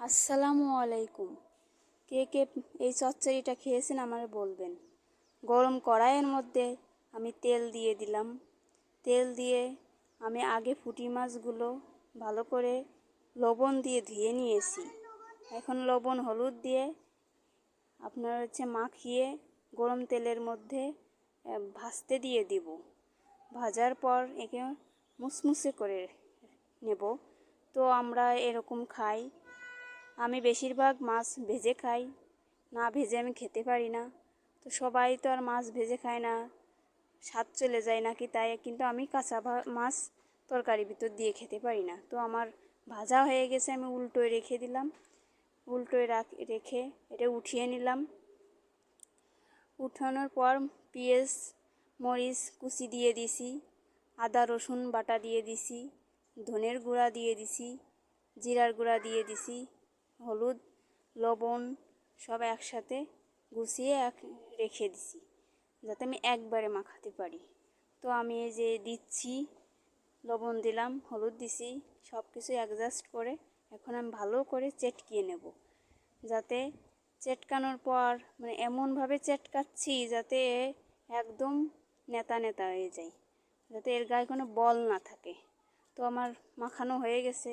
আসসালামু আলাইকুম। কে কে এই চচ্চড়িটা খেয়েছেন আমার বলবেন। গরম কড়াইয়ের মধ্যে আমি তেল দিয়ে দিলাম। তেল দিয়ে আমি আগে ফুটি মাছগুলো ভালো করে লবণ দিয়ে ধুয়ে নিয়েছি। এখন লবণ হলুদ দিয়ে আপনার হচ্ছে মাখিয়ে গরম তেলের মধ্যে ভাজতে দিয়ে দিব। ভাজার পর একে মুসমুসে করে নেব। তো আমরা এরকম খাই। আমি বেশিরভাগ মাছ ভেজে খাই। না ভেজে আমি খেতে পারি না। তো সবাই তো আর মাছ ভেজে খায় না। স্বাদ চলে যায় নাকি তাই, কিন্তু আমি কাঁচা মাছ তরকারি ভিতর দিয়ে খেতে পারি না। তো আমার ভাজা হয়ে গেছে, আমি উল্টোয় রেখে দিলাম। উল্টোয় রাখ, রেখে এটা উঠিয়ে নিলাম। উঠানোর পর পেঁয়াজ, মরিচ কুচি দিয়ে দিছি, আদা, রসুন বাটা দিয়ে দিছি, ধনের গুঁড়া দিয়ে দিছি, জিরার গুঁড়া দিয়ে দিছি হলুদ, লবণ সব একসাথে গুছিয়ে এক রেখে দিছি, যাতে আমি একবারে মাখাতে পারি। তো আমি এই যে দিচ্ছি, লবণ দিলাম, হলুদ দিছি সব কিছু অ্যাডজাস্ট করে এখন আমি ভালো করে চেটকিয়ে নেব, যাতে চেটকানোর পর মানে এমনভাবে চেটকাচ্ছি যাতে একদম নেতা নেতা হয়ে যায়, যাতে এর গায়ে কোনো বল না থাকে। তো আমার মাখানো হয়ে গেছে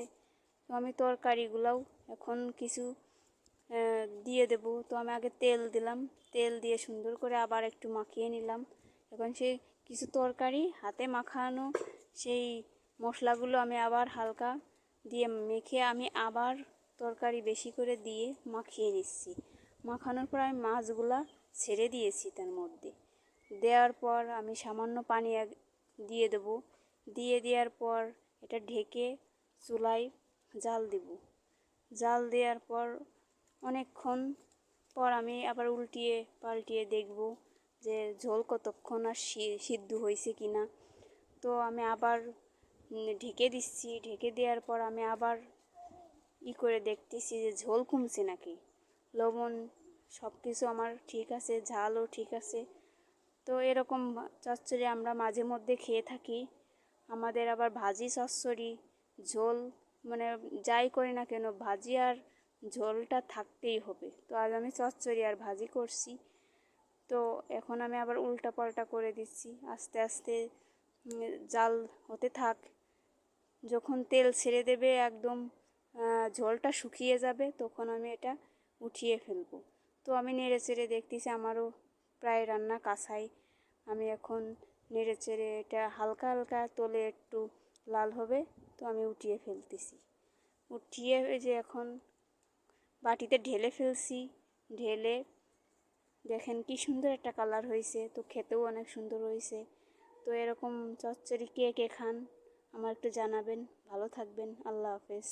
তো আমি তরকারিগুলোও এখন কিছু দিয়ে দেব। তো আমি আগে তেল দিলাম। তেল দিয়ে সুন্দর করে আবার একটু মাখিয়ে নিলাম। এখন সেই কিছু তরকারি হাতে মাখানো সেই মশলাগুলো আমি আবার হালকা দিয়ে মেখে আমি আবার তরকারি বেশি করে দিয়ে মাখিয়ে নিচ্ছি। মাখানোর পর আমি মাছগুলা ছেড়ে দিয়েছি তার মধ্যে। দেওয়ার পর আমি সামান্য পানি দিয়ে দেবো। দিয়ে দেওয়ার পর এটা ঢেকে চুলায় জাল দিব। জাল দেওয়ার পর অনেকক্ষণ পর আমি আবার উল্টিয়ে পাল্টিয়ে দেখব যে ঝোল কতক্ষণ আর সিদ্ধ হয়েছে কি না তো আমি আবার ঢেকে দিচ্ছি। ঢেকে দেওয়ার পর আমি আবার ই করে দেখতেছি যে ঝোল কমছে নাকি। লবণ সব কিছু আমার ঠিক আছে, ঝালও ঠিক আছে। তো এরকম চচ্চড়ি আমরা মাঝে মধ্যে খেয়ে থাকি। আমাদের আবার ভাজি চচ্চড়ি, ঝোল মানে যাই করি না কেন, ভাজি আর ঝোলটা থাকতেই হবে। তো আজ আমি চচ্চড়ি আর ভাজি করছি। তো এখন আমি আবার উল্টা পাল্টা করে দিচ্ছি। আস্তে আস্তে জাল হতে থাক। যখন তেল ছেড়ে দেবে একদম ঝোলটা শুকিয়ে যাবে, তখন আমি এটা উঠিয়ে ফেলব। তো আমি নেড়ে চেড়ে দেখতেছি আমারও প্রায় রান্না কাঁসাই আমি এখন নেড়ে চেড়ে এটা হালকা হালকা তোলে একটু লাল হবে, তো আমি উঠিয়ে ফেলতেছি। উঠিয়ে যে এখন বাটিতে ঢেলে ফেলছি। ঢেলে দেখেন কি সুন্দর একটা কালার হয়েছে, তো খেতেও অনেক সুন্দর হয়েছে। তো এরকম চচ্চড়ি কে কে খান, আমার একটু জানাবেন। ভালো থাকবেন, আল্লাহ হাফেজ।